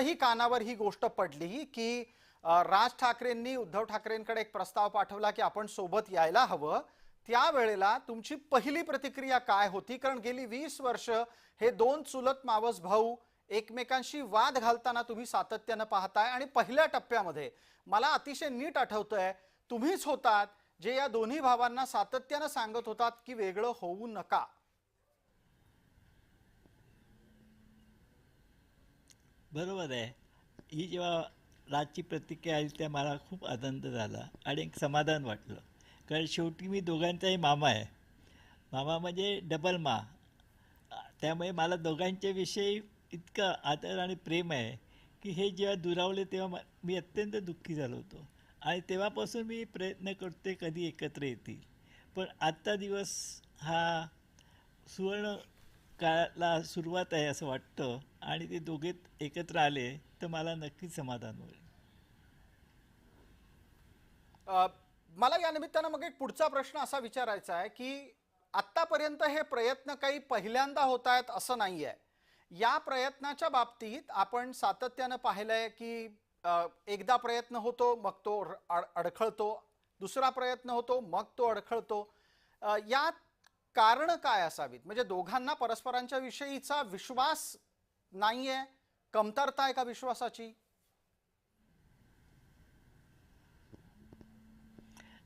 ही कानावर ही गोष्ट पडली की राज ठाकरेंनी उद्धव ठाकरेंकडे एक प्रस्ताव पाठवला की आपण सोबत यायला हवं. त्यावेळेला तुमची पहिली प्रतिक्रिया काय होती? कारण गेली वीस वर्ष हे दोन चुलत मावस भाऊ एकमेकांशी वाद घालताना तुम्ही सातत्यानं पाहताय आणि पहिल्या टप्प्यामध्ये मला अतिशय नीट आठवतंय तुम्हीच होतात जे या दोन्ही भावांना सातत्यानं सांगत होतात की वेगळं होऊ नका. बरोबर आहे. ही जेव्हा राजची प्रतिक्रिया आली त्या मला खूप आनंद झाला आणि एक समाधान वाटलं. कारण शेवटी मी दोघांचाही मामा आहे. मामा म्हणजे डबल मा त्यामुळे मला दोघांच्या विषयी इतकं आदर आणि प्रेम आहे की हे जेव्हा दुरावले तेव्हा मी अत्यंत दुःखी झालो होतो. आणि तेव्हापासून मी प्रयत्न करते कधी एकत्र येतील. पण आजचा दिवस हा सुवर्ण काळाला सुरुवात आहे असं वाटतं. आणि ते दोघे एकत्र आले तर मला नक्कीच समाधान होईल. मला या निमित्तानं मग एक पुढचा प्रश्न असा विचारायचा आहे की आत्तापर्यंत हे प्रयत्न काही पहिल्यांदा होत आहेत असं नाही आहे. या प्रयत्नाच्या बाबतीत आपण सातत्यानं पाहिलं आहे की एकदा प्रयत्न होतो मग तो अड- अडखळतो. दुसरा प्रयत्न होतो मग तो अडखळतो. यात कारण काय असावीत? म्हणजे दोघांना परस्परांच्या विषयीचा विश्वास नाही आहे कमतरता आहे का विश्वासाची?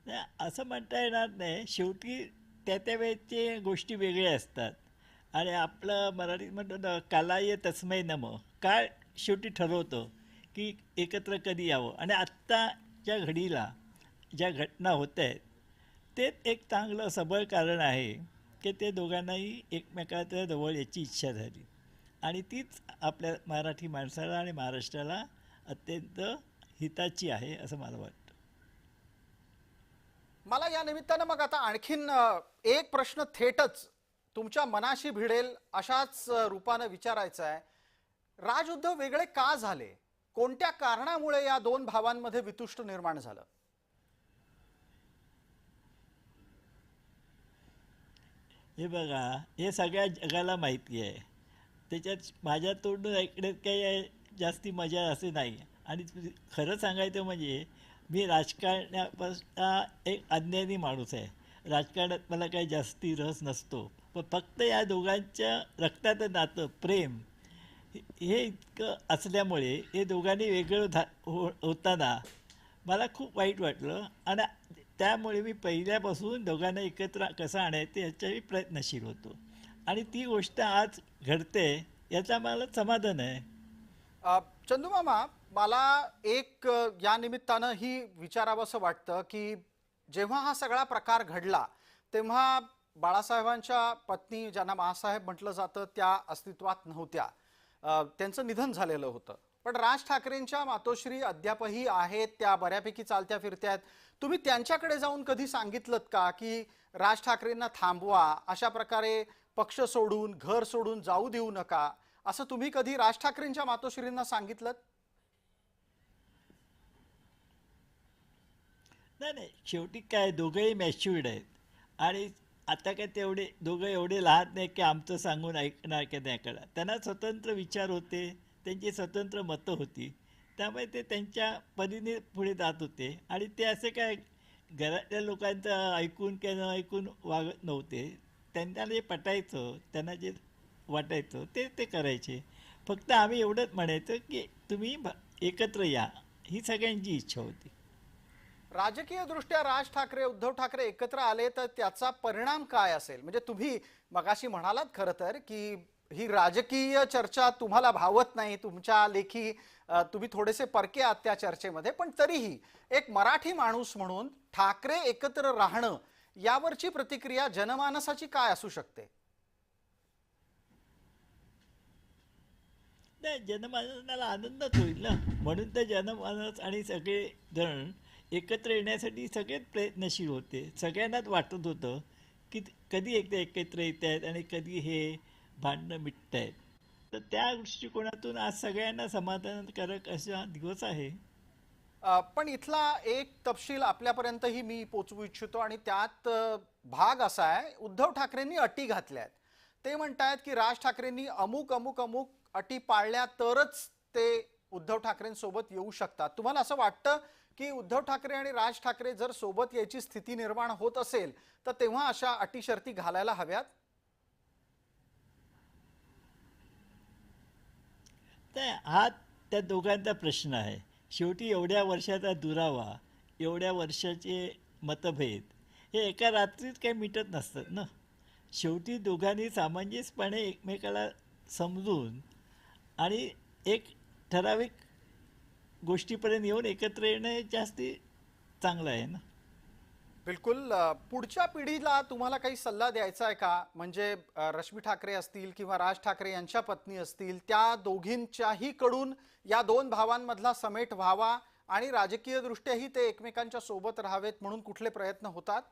नाही असं म्हणता येणार नाही. शेवटी त्या त्या वेळेचे गोष्टी वेगळ्या असतात. आणि आपलं मराठीत म्हणतो ना कालाय तस्मै नम. काळ शेवटी ठरवतो की एकत्र कधी यावं? आणि आत्ताच्या घडीला ज्या घटना होत आहेत ते एक चांगलं सबळ कारण आहे की ते दोघांनाही एकमेकाच्या जवळ याची इच्छा झाली. आणि तीच आपल्या मराठी माणसाला आणि महाराष्ट्राला अत्यंत हिताची आहे असं मला वाटतं. मला या निमित्तानं मग आता आणखीन एक प्रश्न थेटच तुमच्या मनाशी भिडेल अशाच रूपानं विचारायचा आहे. राज उद्धव वेगळे का झाले? कोणत्या कारणामुळे या दोन भावांमध्ये वितुष्ट निर्माण झालं? हे बघा हे सगळ्या जगाला माहिती आहे. त्याच्यात माझ्या तोंडून ऐकण्यात काही जास्ती मजा असे नाही. आणि खरं सांगायचं म्हणजे मी राजकारणापासून एक अज्ञानी माणूस आहे. राजकारणात मला काही जास्ती रस नसतो. पण फक्त या दोघांच्या रक्ताचं नातं प्रेम हे इतकं असल्यामुळे हे दोघांनी वेगळं धा हो होताना मला खूप वाईट वाटलं. आणि त्यामुळे मी पहिल्यापासून दोघांना एकत्र कसं आणायचं याच्याही प्रयत्नशील होतो. आणि ती गोष्ट आज घडते याचा मला समाधान आहे. चंदूमामा मला एक या निमित्तानं ही विचारावंसं वाटतं की जेव्हा हा सगळा प्रकार घडला तेव्हा बाळासाहेबांच्या पत्नी ज्यांना मासाहेब म्हटलं जातं त्या अस्तित्वात नव्हत्या. त्यांचं निधन झालेलं होतं. पण राज ठाकरेंच्या मातोश्री अद्यापही आहेत त्या बऱ्यापैकी चालत्या फिरत्यात. तुम्ही त्यांच्याकडे जाऊन कधी सांगितलं का की राज ठाकरेंना थांबवा अशा प्रकारे पक्ष सोडून घर सोडून जाऊ देऊ नका असं तुम्ही कधी राज ठाकरेंच्या मातोश्रींना सांगितलं नाही नाही. शेवटी काय दोघंही मॅच्युर्ड आहेत. आणि आता काय तेवढे दोघं एवढे लहान नाही की आमचं सांगून ऐकणार की नाही ऐकणार त्यांना स्वतंत्र विचार होते त्यांची स्वतंत्र मतं होती. त्यामुळे ते त्यांच्या परीने पुढे जात होते. आणि ते असे काय घरातल्या लोकांचं ऐकून किंवा न ऐकून वागत नव्हते. त्यांना जे पटायचं त्यांना जे वाटायचं ते ते करायचे. फक्त आम्ही एवढंच म्हणायचं की तुम्ही भ- एकत्र या. ही सगळ्यांची इच्छा होती. राजकीयदृष्ट्या राज ठाकरे उद्धव ठाकरे एकत्र आले तर त्याचा परिणाम काय असेल? म्हणजे तुम्ही मगाशी म्हणालात खरं तर की ही राजकीय चर्चा तुम्हाला भावत नाही तुमच्या लेखी तुम्ही थोडेसे परके आहात त्या चर्चेमध्ये पण तरीही एक मराठी माणूस म्हणून ठाकरे एकत्र राहणं यावरची प्रतिक्रिया जनमानसाची काय असू शकते? नाही जनमानसाला आनंदच होईल ना. म्हणून तर जनमानस आणि सगळे जण एकत्र येण्यासाठी सगळेच प्रयत्नशील होते. सगळ्यांनाच वाटत होतं की कधी एकदा एकत्र येत आहेत आणि कधी हे भांडणं मिटत आहेत. तर त्या दृष्टिकोनातून आज सगळ्यांना समाधानकारक असा दिवस आहे. पण इथला एक तपशील आपल्यापर्यंतही मी पोचवू इच्छितो आणि त्यात भाग असा आहे उद्धव ठाकरेंनी अटी घातल्या आहेत ते म्हणतायत की राज ठाकरेंनी अमुक अमुक अमुक अटी पाळल्या तरच ते उद्धव ठाकरेंसोबत येऊ शकतात. तुम्हाला असं वाटतं की उद्धव ठाकरे आणि राज ठाकरे जर सोबत यायची स्थिती निर्माण होत असेल तर तेव्हा अशा अटी शर्ती घालायला हव्यात? हा त्या दोघांचा प्रश्न आहे. शेवटी एवढ्या वर्षाचा दुरावा एवढ्या वर्षाचे मतभेद हे एका रात्रीत काही मिटत नसतात ना? शेवटी दोघांनी सामंजस्यपणे एकमेकाला समजून आणि एक ठराविक गोष्टीपर्यंत येऊन एकत्र येणं हे जास्ती चांगलं आहे ना? बिलकुल पुढच्या पिढीला तुम्हाला काही सल्ला द्यायचा आहे का? म्हणजे रश्मी ठाकरे असतील किंवा राज ठाकरे यांच्या पत्नी असतील त्या दोघींच्याही कडून या दोन भावांमधला समेट व्हावा आणि राजकीय दृष्ट्याही ते एकमेकांच्या सोबत राहावेत म्हणून कुठले प्रयत्न होतात?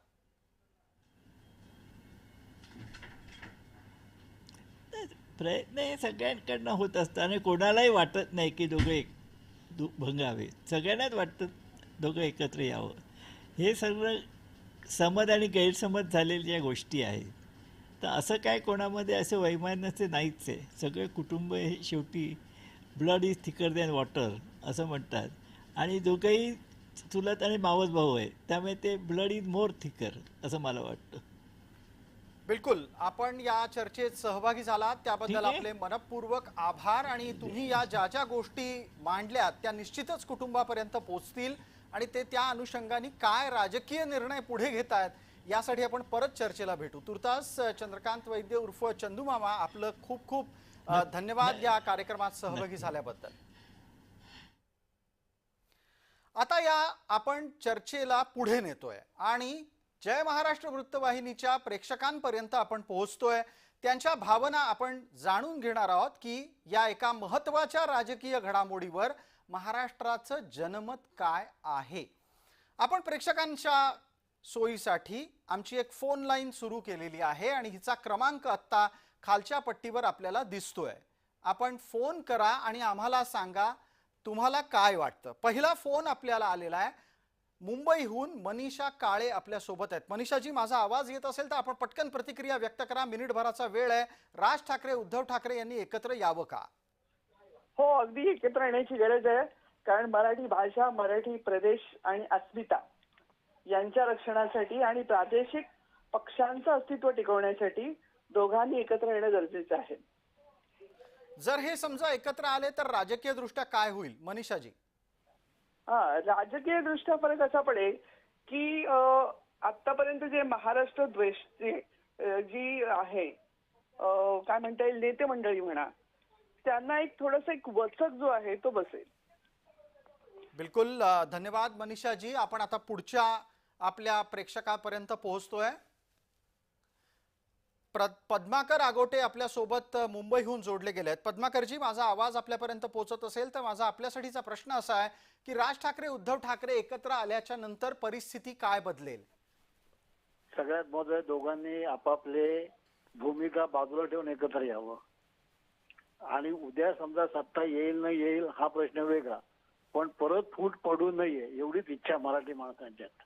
प्रयत्न हे सगळ्यांकडनं होत असतात आणि कोणालाही वाटत नाही की दोघं एक दु सगळ्यांनाच वाटतं दोघं एकत्र यावं. हे सगळं समज आणि गैरसमज झालेल्या गोष्टी आहेत. तर असं काय कोणामध्ये असं वैमान्याचे नाहीच? आहे सगळे कुटुंब हे शेवटी blood is thicker than water असं म्हणतात. आणि दोघंही चुलत आणि मावस भाऊ आहे त्यामुळे ते ब्लड इज मोर थिकर असं मला वाटतं. बिलकुल. आपण या चर्चेत सहभागी झालात. त्याबद्दल. आपले मनपूर्वक आभार आणि तुम्ही या ज्या ज्या गोष्टी मांडल्यात त्या निश्चितच कुटुंबापर्यंत पोहोचतील आणि ते त्या अनुषंगाने काय राजकीय निर्णय पुढे घेत आहेत यासाठी आपण परत चर्चेला भेटू. तुर्तास चंद्रकांत वैद्य उर्फ चंदूमामा आपलं खूप खूप धन्यवाद या कार्यक्रमात सहभागी झाल्याबद्दल. आता या आपण चर्चेला पुढे नेतोय आणि जय महाराष्ट्र वृत्तवाहिनीच्या प्रेक्षकांपर्यंत आपण पोहोचतोय. त्यांच्या भावना आपण जाणून घेणार आहोत की या एका महत्त्वाच्या राजकीय घडामोडीवर महाराष्ट्राचं जनमत काय आहे? आपण प्रेक्षकांच्या सोयीसाठी आमची एक फोन लाईन सुरू केलेली आहे आणि हिचा क्रमांक आत्ता खालच्या पट्टीवर आपल्याला दिसतोय. आपण फोन करा आणि आम्हाला सांगा तुम्हाला काय वाटतं? पहिला फोन आपल्याला आलेला आहे. मुंबईहून मनीषा काळे आपल्यासोबत आहेत. मनीषाजी माझा आवाज येत असेल तर आपण पटकन प्रतिक्रिया व्यक्त करा. मिनिटभराचा वेळ आहे. राज ठाकरे उद्धव ठाकरे यांनी एकत्र यावं का? हो अगदी एकत्र येण्याची गरज आहे. कारण मराठी भाषा मराठी प्रदेश आणि अस्मिता यांच्या रक्षणासाठी आणि प्रादेशिक पक्षांचं अस्तित्व टिकवण्यासाठी दोघांनी एकत्र येणं गरजेचं आहे. जर हे समजा एकत्र आले तर राजकीय दृष्ट्या काय होईल? मनीषाजी. हा राजकीय दृष्ट्या फरक असा पडेल की आतापर्यंत जे महाराष्ट्र द्वेष जे, आहे काय म्हणता येईल नेते मंडळी म्हणा त्यांना एक थोडस एक वचक जो आहे तो बसेल. बिलकुल धन्यवाद मनीषाजी. आपण आता पुढच्या आपल्या प्रेक्षकापर्यंत पोहोचतोय. पद्माकर आगोटे आपल्यासोबत अ, मुंबईहून जोडले गेले आहेत पद्माकरजी माझा आवाज आपल्यापर्यंत पोहोचत असेल तर माझा आपल्यासाठीचा प्रश्न असा आहे की राज ठाकरे उद्धव ठाकरे एकत्र आल्याच्यानंतर परिस्थिती काय बदलेल? सगळ्यात महत्वाचं दोघांनी आपापले भूमिका बाजूला ठेवून एकत्र यावं. आणि उद्या समजा सत्ता येईल न येईल हा प्रश्न वेगळा. पण परत फूट पडू नये एवढीच इच्छा मराठी माणसांच्यात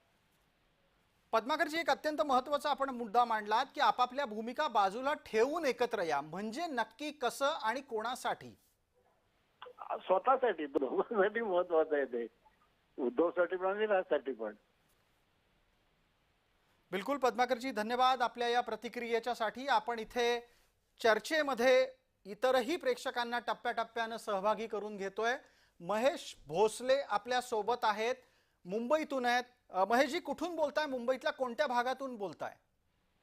पद्माकरजी एक अत्यंत महत्त्वाचा आपण मुद्दा मांडलात की आपापल्या भूमिका बाजूला ठेवून एकत्र या. म्हणजे नक्की कसं आणि कोणासाठी? स्वतःसाठी. दोघांसाठी महत्वाचं आहे ते. उद्धवसाठी पण आणि राजसाठी पण. बिलकुल पद्माकरजी धन्यवाद आपल्या या प्रतिक्रियेच्यासाठी. आपण इथे चर्चेमध्ये इतरही प्रेक्षकांना टप्प्याटप्प्यानं सहभागी करून घेतोय. महेश भोसले आपल्यासोबत आहेत. मुंबईतून आहेत. महेशजी कुठून बोलताय? मुंबईतल्या कोणत्या भागातून बोलताय?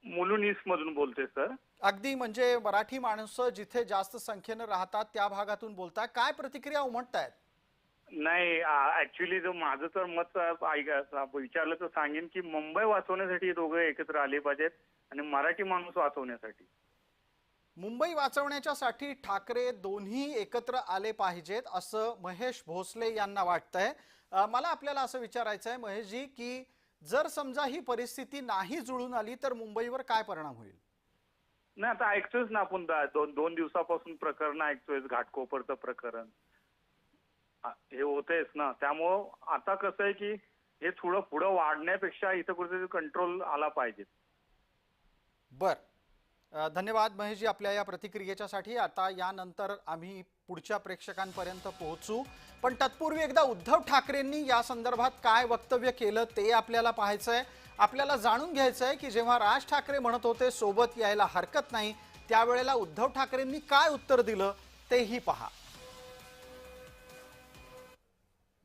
मुलुंड ईस्ट मधून बोलते सर. अगदी म्हणजे मराठी माणसं जिथे जास्त संख्येनं राहतात त्या भागातून बोलताय. काय प्रतिक्रिया उमटतायत? नाही ऍक्च्युली जो माझं तर मत ऐका विचारलं तर सांगेन की मुंबई वाचवण्यासाठी दोघं एकत्र आले पाहिजेत आणि मराठी माणूस वाचवण्यासाठी. मुंबई वाचवण्याच्यासाठी ठाकरे दोन्ही एकत्र आले पाहिजेत असं महेश भोसले यांना वाटतंय. मला आपल्याला असं विचारायचं आहे महेशजी की जर समजा ही परिस्थिती नाही जुळून आली तर मुंबईवर काय परिणाम होईल? नाही आता ऐकतोयच ना आपण दोन दोन दिवसापासून प्रकरण ऐकतोय घाटकोपरचं प्रकरण. हे होतेच ना. त्यामुळं आता कसं आहे की हे थोडं पुढं वाढण्यापेक्षा इथं कुठेतरी कंट्रोल आला पाहिजे. बर. धन्यवाद महेशजी आपल्या या प्रतिक्रियेच्यासाठी. आता यानंतर आम्ही पुढच्या प्रेक्षकांपर्यंत पोहोचू. पण तत्पूर्वी एकदा उद्धव ठाकरेंनी या संदर्भात काय वक्तव्य केलं ते आपल्याला पाहायचंय. आपल्याला जाणून घ्यायचं आहे की जेव्हा राज ठाकरे म्हणत होते सोबत यायला हरकत नाही त्यावेळेला उद्धव ठाकरेंनी काय उत्तर दिलं तेही पहा.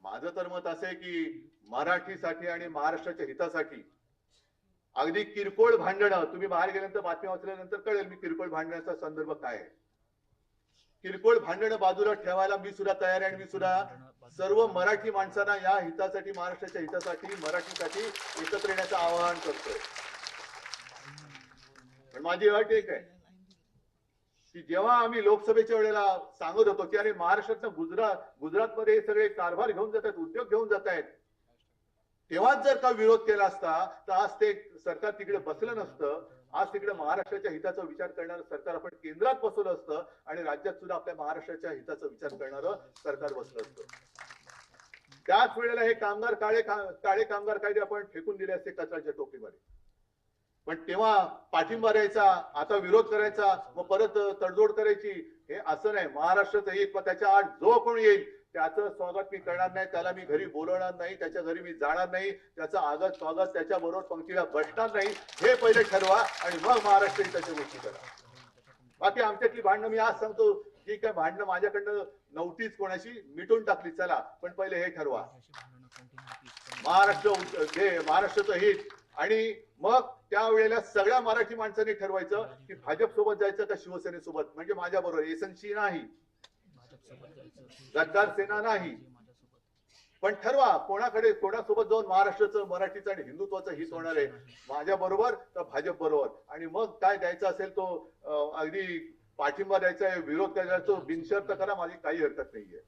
माझं तर मत असं आहे की मराठीसाठी आणि महाराष्ट्राच्या हितासाठी अगदी किरकोळ भांडणं तुम्ही बाहेर गेल्यानंतर बातम्या वाचल्यानंतर कळेल मी किरकोळ भांडण्याचा संदर्भ काय आहे. किरकोळ भांडणं बाजूला ठेवायला मी सुद्धा तयार आहे आणि मी सुद्धा सर्व मराठी माणसांना या हितासाठी महाराष्ट्राच्या हितासाठी मराठीसाठी एकत्र येण्याचं आवाहन करतोय. पण माझी अट एक आहे की जेव्हा आम्ही लोकसभेच्या वेळेला सांगत होतो की अरे महाराष्ट्रात गुजरात गुजरातमध्ये हे सगळे कारभार घेऊन जात आहेत उद्योग घेऊन जात आहेत तेव्हाच जर का विरोध केला असता तर आज ते सरकार तिकडे बसलं नसतं. आज तिकडे महाराष्ट्राच्या हिताचा विचार करणारं सरकार आपण केंद्रात बसवलं असतं आणि राज्यात सुद्धा आपल्या महाराष्ट्राच्या हिताचा विचार करणारं सरकार बसलं असतं. त्याच वेळेला हे कामगार काळे काळे कामगार कायदे आपण फेकून दिले असते कचऱ्याच्या टोपीमध्ये. पण तेव्हा पाठिंबा द्यायचा आता विरोध करायचा मग परत तडजोड करायची हे असं नाही. महाराष्ट्राचं एक पण त्याच्या आठ जो कोण येईल त्याचं स्वागत मी करणार नाही त्याला मी घरी बोलवणार नाही त्याच्या घरी मी जाणार नाही त्याचं आगत स्वागत त्याच्या बरोबर पंक्तीला बसणार नाही हे पहिले ठरवा आणि मग महाराष्ट्र त्याच्या गोष्टी करा. बाकी आमच्यातली भांडणं मी आज सांगतो ठीक आहे भांडणं माझ्याकडनं नव्हतीच कोणाशी मिटून टाकली चला पण पहिले हे ठरवा. महाराष्ट्र हे महाराष्ट्राचं हित आणि मग त्यावेळेला सगळ्या मराठी माणसांनी ठरवायचं की भाजप सोबत जायचं का शिवसेनेसोबत? म्हणजे माझ्या बरोबर एसएनसी नाही. गद्दार सेना नाही. पण ठरवा कोणाकडे कोणासोबत जाऊन महाराष्ट्राचं मराठीचं आणि हिंदुत्वाचं हित होणार आहे. माझ्या बरोबर तर भाजप बरोबर. आणि मग काय द्यायचा असेल तो अगदी पाठिंबा द्यायचा आहे विरोध करायचा बिनशर्त करा माझी काही हरकत नाहीये.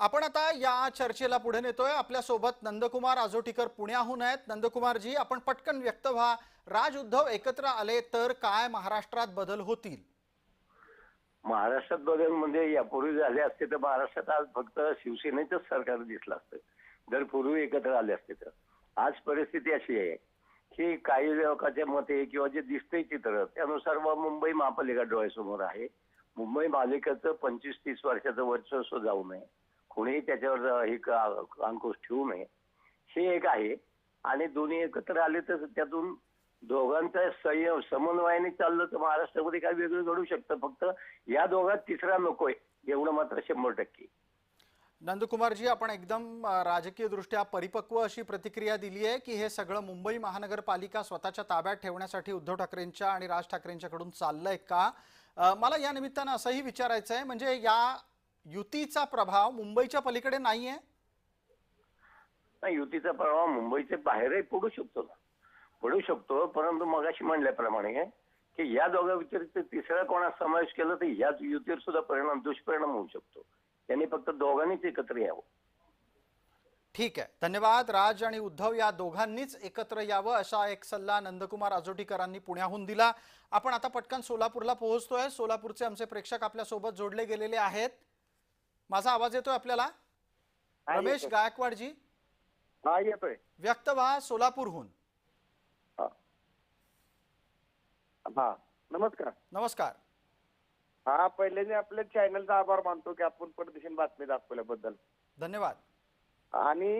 आपण आता या चर्चेला पुढे नेतोय. आपल्यासोबत नंदकुमार आजोटीकर पुण्याहून आहेत. नंदकुमारजी आपण पटकन व्यक्त व्हा. राज उद्धव एकत्र आले तर काय महाराष्ट्रात बदल होतील? महाराष्ट्रात बदल म्हणजे यापूर्वी झाले असते तर महाराष्ट्रात आज फक्त शिवसेनेचंच सरकार दिसलं असतं. जर पूर्वी एकत्र आले असते तर. आज परिस्थिती अशी आहे की काही लोकांच्या मते किंवा जे दिसतंय चित्र त्यानुसार व मुंबई महापालिका डोळ्यासमोर आहे. मुंबई मालिकेचं पंचवीस तीस वर्षाचं वर्चस्व जाऊ नये. कोणीही त्याच्यावर हे का- अंकुश ठेवू नये. हे एक आहे. आणि दोन्ही एकत्र आले तर त्यातून दोघांचा संयम समन्वयाने चाललं तर महाराष्ट्रामध्ये काय वेगळं घडू शकतं. फक्त या दोघात तिसरा नकोय एवढं मात्र शंभर टक्के. नंदकुमारजी आपण एकदम राजकीय दृष्ट्या परिपक्व अशी प्रतिक्रिया दिली आहे की हे सगळं मुंबई महानगरपालिका स्वतःच्या ताब्यात ठेवण्यासाठी उद्धव ठाकरेंच्या आणि राज ठाकरेंच्याकडून चाललंय का? मला या निमित्तानं असंही विचारायचं आहे म्हणजे या युतीचा प्रभाव मुंबईच्या पलीकडे नाहीये? नाही युतीचा प्रभाव मुंबईचे बाहेरही पडू शकतो ना. पडू शकतो परंतु मगाशी म्हणल्याप्रमाणे की या दोघा व्यतिरिक्त तिसरा कोणा समावेश केला तर याच युतीवर सुद्धा परिणाम दुष्परिणाम होऊ शकतो. त्यांनी फक्त दोघांनीच एकत्र यावं. ठीक आहे. धन्यवाद. राज आणि उद्धव या दोघांनीच एकत्र यावं असा एक सल्ला नंदकुमार आजोटीकरांनी पुण्याहून दिला. आपण आता पटकन सोलापूरला पोहोचतोय. सोलापूरचे आमचे प्रेक्षक आपल्यासोबत जोडले गेलेले आहेत. माझा आवाज येतोय आपल्याला? रमेश गायकवाडजी? हा येतोय. व्यक्त व्हा सोलापूरहून. हा नमस्कार. नमस्कार. हा पहिल्याने आपल्या चॅनलचा आभार मानतो की आपण परदेशीन बातमी दाखवल्याबद्दल. धन्यवाद. आणि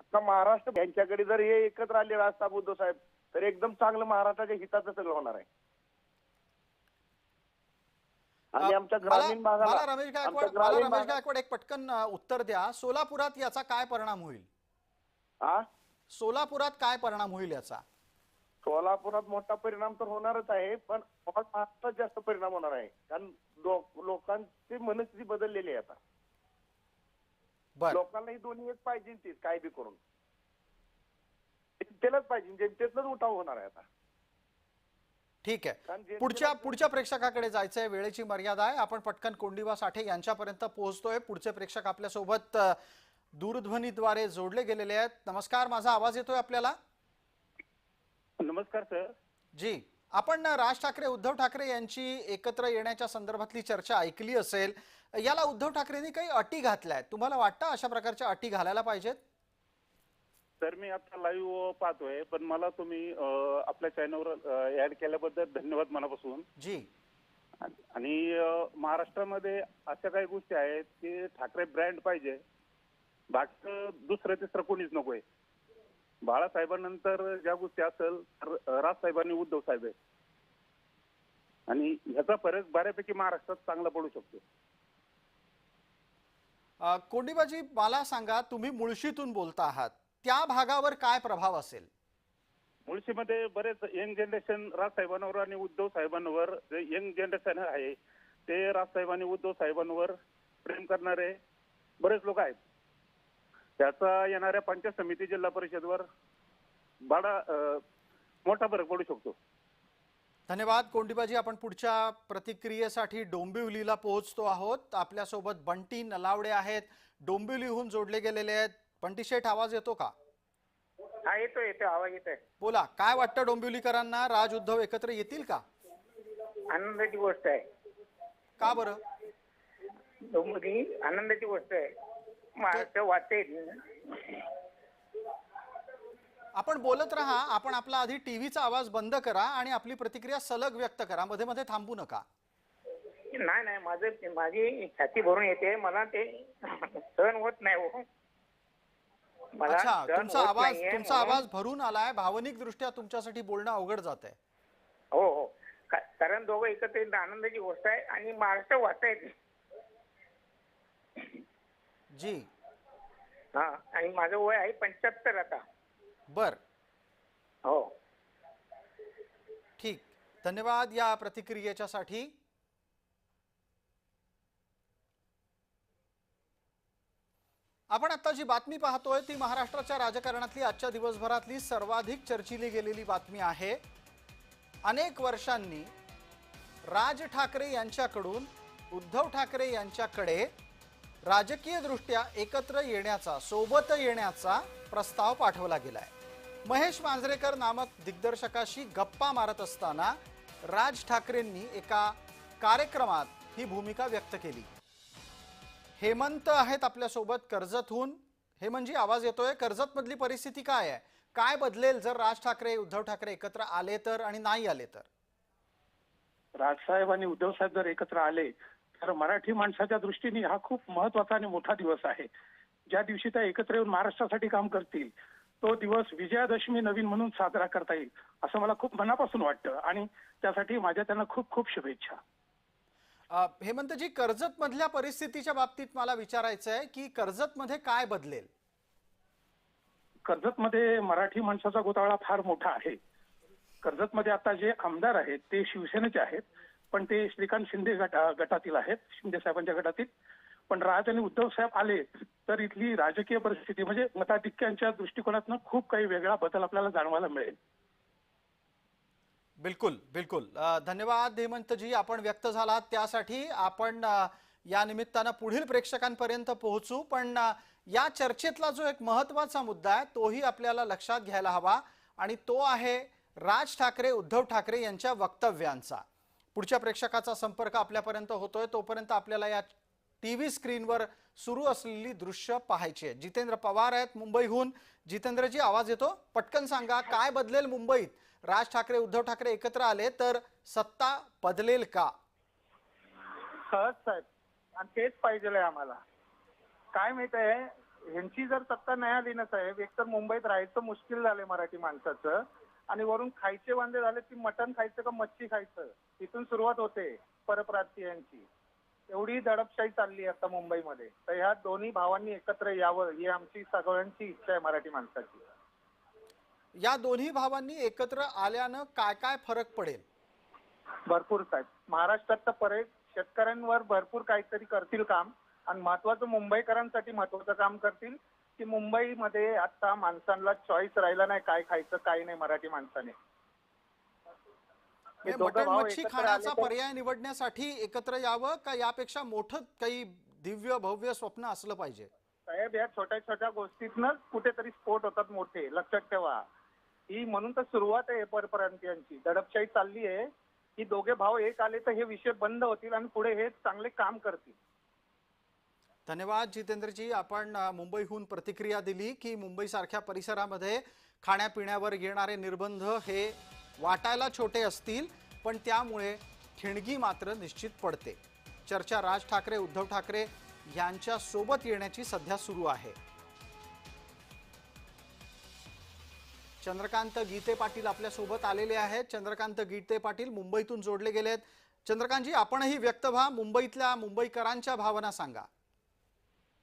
आता महाराष्ट्र यांच्याकडे जर हे एकत्र आले राजसाहेब उद्धव साहेब तर एकदम चांगलं महाराष्ट्राच्या हिताचं सगळं होणार आहे. आणि आमच्या मला ग्रामीण मला भागाला रमेश आमच्या गायकवाड मला ग्रामीण रमेश भागात- गायकवाड एक पटकन अ, उत्तर द्या. सोलापुरात याचा काय परिणाम होईल? हा सोलापुरात काय परिणाम होईल याचा? सोलापुरात मोठा परिणाम तर होणारच आहे पण महाराष्ट्रात जास्त परिणाम होणार आहे. कारण लो- लोकांची मनस्थिती बदललेली आहे आता. बर. लोकांना ही दोन्ही एक पाहिजे तीच काय बी करून. जनतेलाच पाहिजे जनतेतनच उठाव होणार आहे आता. ठीक आहे. पुढच्या पुढच्या प्रेक्षकाकडे जायचंय वेळेची मर्यादा आहे. आपण पटकन कोंडिबा साठे यांच्यापर्यंत पोहोचतोय. पुढचे प्रेक्षक आपल्यासोबत दूरध्वनीद्वारे जोडले गेलेले आहेत. नमस्कार माझा आवाज येतोय आपल्याला? नमस्कार सर. जी आपण राज ठाकरे उद्धव ठाकरे यांची एकत्र येण्याच्या संदर्भातली चर्चा ऐकली असेल याला उद्धव ठाकरेंनी काही अटी घातल्या आहेत. तुम्हाला वाटतं अशा प्रकारच्या अटी घालायला पाहिजेत? तर मी आता लाईव्ह पाहतोय पण मला तुम्ही आपल्या चॅनलवर ऍड केल्याबद्दल धन्यवाद मनापासून. जी. आणि महाराष्ट्रामध्ये अशा काही गोष्टी आहेत की ठाकरे ब्रँड पाहिजे. बाकी दुसरं तिसरं कोणीच नकोय. बाळासाहेबांनंतर ज्या गोष्टी असेल तर राजसाहेबांनी उद्धव साहेब आहे आणि ह्याचा फरक बऱ्यापैकी महाराष्ट्रात चांगला पडू शकतो. कोंडीबाजी मला सांगा तुम्ही मुळशीतून बोलता आहात. त्या भागावर काय प्रभाव असेल? मुळशीमध्ये बरेच यंग जनरेशन राजसाहेबांवर आणि उद्धव साहेबांवर जे यंग जनरेशन आहे ते राजसाहेब आणि उद्धव साहेबांवर प्रेम करणारे बरेच लोक आहेत. त्याचा येणाऱ्या पंचायत समिती जिल्हा परिषदवर बडा मोठा फरक पडू शकतो. धन्यवाद. कोंडीबाजी आपण पुढच्या प्रतिक्रियेसाठी डोंबिवलीला पोहोचतो आहोत. आपल्यासोबत बंटी नलावडे आहेत. डोंबिवलीहून जोडले गेलेले आहेत. बंटी शेठ आवाज येतो का? हा येतो येतो आवाज येतोय. बोला काय वाटतं डोंबिवलीकरांना? राज उद्धव एकत्र येतील का? आनंदाची गोष्ट आहे. का बरं? डोंबिवली आनंदाची गोष्ट आहे. आपण बोलत राहा आपण आपला आधी टीव्हीचा आवाज बंद करा आणि आपली प्रतिक्रिया सलग व्यक्त करा. मध्ये मध्ये थांबू नका. नाही नाही माझं माझी छाती भरून येते. मला ते सहन होत नाही हो. अच्छा तुमचा आवाज तुमचा आवाज भरून आलाय. भावनिक दृष्ट्या तुमच्यासाठी बोलणं अवघड जात आहे हो. हो कारण दोघं एकत्र येणं आनंदाची गोष्ट आहे आणि महाराष्ट्र वाचतायत जी. हा आणि माझं वय आहे पंच्याहत्तर आता. बर. हो. ठीक. धन्यवाद या प्रतिक्रियेच्यासाठी. आपण आता जी बातमी पाहतोय ती महाराष्ट्राच्या राजकारणातली आजच्या दिवसभरातली सर्वाधिक चर्चिली गेलेली बातमी आहे. अनेक वर्षांनी राज ठाकरे यांच्याकडून उद्धव ठाकरे यांच्याकडे राजकीयदृष्ट्या एकत्र येण्याचा सोबत येण्याचा प्रस्ताव पाठवला गेलाय. महेश मांजरेकर नामक दिग्दर्शकाशी गप्पा मारत असताना राज ठाकरेंनी एका कार्यक्रमात ही भूमिका व्यक्त केली. हेमंत आहेत आपल्यासोबत कर्जतहून. हेमंतजी आवाज येतोय? कर्जत मधली परिस्थिती काय आहे? काय बदलेल जर राज ठाकरे उद्धव ठाकरे एकत्र आले तर आणि नाही आले तर? राजसाहेब आणि उद्धव साहेब जर एकत्र आले तर मराठी माणसाच्या दृष्टीने हा खूप महत्त्वाचा आणि मोठा दिवस आहे. ज्या दिवशी त्या एकत्र येऊन महाराष्ट्रासाठी काम करतील तो दिवस विजयादशमी नवीन म्हणून साजरा करता येईल असं मला खूप मनापासून वाटतं. आणि त्यासाठी माझ्या त्यांना खूप खूप शुभेच्छा. हेमंतजी कर्जत मधल्या परिस्थितीच्या बाबतीत मला विचारायचं आहे की कर्जत मध्ये काय बदलेल? कर्जतमध्ये मराठी माणसाचा गोतावळा फार मोठा आहे. कर्जतमध्ये आता जे आमदार आहेत ते शिवसेनेचे आहेत. पण ते श्रीकांत शिंदे गटा गटातील आहेत शिंदे साहेबांच्या गटातील. पण राज आणि उद्धव साहेब आले तर इथली राजकीय परिस्थिती म्हणजे मताधिक्यांच्या दृष्टिकोनातून खूप काही वेगळा बदल आपल्याला जाणवायला मिळेल. बिलकुल बिलकुल. धन्यवाद हेमंतजी आपण व्यक्त झालात. त्यासाठी आपण या निमित्तानं पुढील प्रेक्षकांपर्यंत पोहोचू. पण या चर्चेतला जो एक महत्त्वाचा मुद्दा आहे तोही आपल्याला लक्षात घ्यायला हवा. आणि तो आहे राज ठाकरे उद्धव ठाकरे यांच्या वक्तव्यांचा. पुढच्या प्रेक्षकाचा संपर्क आपल्यापर्यंत होतोय. तोपर्यंत आपल्याला या टी व्ही स्क्रीनवर सुरू असलेली दृश्य पाहायची आहेत जितेंद्र पवार आहेत मुंबईहून. जितेंद्रजी आवाज येतो? पटकन सांगा काय बदलेल मुंबईत? राज ठाकरे उद्धव ठाकरे एकत्र आले तर सत्ता बदलेल का? सहज साहेब. आणि तेच पाहिजे आम्हाला. काय माहीत आहे ह्यांची जर सत्ता नाही आली ना साहेब एकतर मुंबईत राहायचं मुश्किल झालंय मराठी माणसाचं. आणि वरून खायचे वांदे झाले की मटण खायचं का मच्छी खायचं? तिथून सुरुवात होते परप्रांतीयांची एवढी दडपशाही चालली आता मुंबईमध्ये. तर ह्या दोन्ही भावांनी एकत्र यावं ही आमची सगळ्यांची इच्छा आहे मराठी माणसाची. या दोन्ही भावांनी एकत्र आल्यानं काय काय फरक पडेल? भरपूर साहेब. महाराष्ट्रात तर परेड शेतकऱ्यांवर भरपूर काहीतरी करतील काम. आणि महत्वाचं मुंबईकरांसाठी महत्वाचं काम करतील की मुंबईमध्ये आता माणसांना चॉईस राहिला नाही काय खायचं काय नाही मराठी माणसाने. मटण मच्छी खाण्याचा पर्याय निवडण्यासाठी एकत्र यावं का यापेक्षा मोठं काही दिव्य भव्य स्वप्न असलं पाहिजे? साहेब या छोट्या छोट्या गोष्टीतनच कुठेतरी स्फोट होतात मोठे. लक्षात ठेवा. ही म्हणून तर सुरुवात आहे परप्रांतीयांची दडपशाही चालली आहे. की दोघे भाव एक आले तर हे विषय बंद होतील आणि पुढे हे चांगले काम करतील. धन्यवाद जितेंद्रजी. आपण मुंबईहून प्रतिक्रिया दिली की मुंबईसारख्या परिसरामध्ये खाण्यापिण्यावर येणारे निर्बंध हे वाटायला छोटे असतील पण त्यामुळे ठिणगी मात्र निश्चित पडते. चर्चा राज ठाकरे उद्धव ठाकरे यांच्या सोबत येण्याची सध्या सुरू आहे. चंद्रकांत गीते पाटील आपल्यासोबत आलेले आहेत. चंद्रकांत गीते पाटील मुंबईतून जोडले गेलेत चंद्रकांतजी आपणही व्यक्त व्हा. मुंबईतल्या मुंबईकरांच्या भावना सांगा.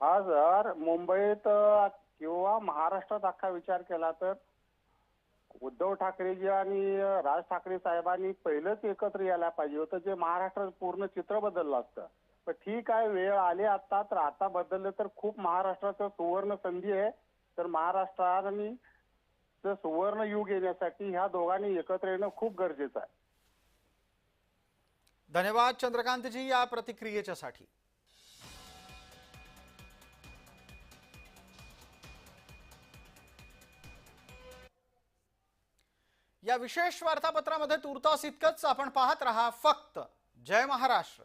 हा जर मुंबईत किंवा महाराष्ट्रात अख्खा विचार केला तर उद्धव ठाकरेजी आणि राज ठाकरे साहेबांनी पहिलंच एकत्र यायला पाहिजे होतं जे महाराष्ट्र पूर्ण चित्र बदललं असतं. पण ठीक आहे वेळ आली आता तर आता बदललं तर खूप महाराष्ट्राचं सुवर्ण संधी आहे. तर महाराष्ट्राने सुवर्ण युग येण्यासाठी ह्या दोघांनी एकत्र येणं खूप गरजेचं आहे. धन्यवाद चंद्रकांतजी या प्रतिक्रियेच्यासाठी. या विशेष वार्तापत्रामध्ये तुर्तास इतकंच आपण पाहत रहा. फक्त जय महाराष्ट्र.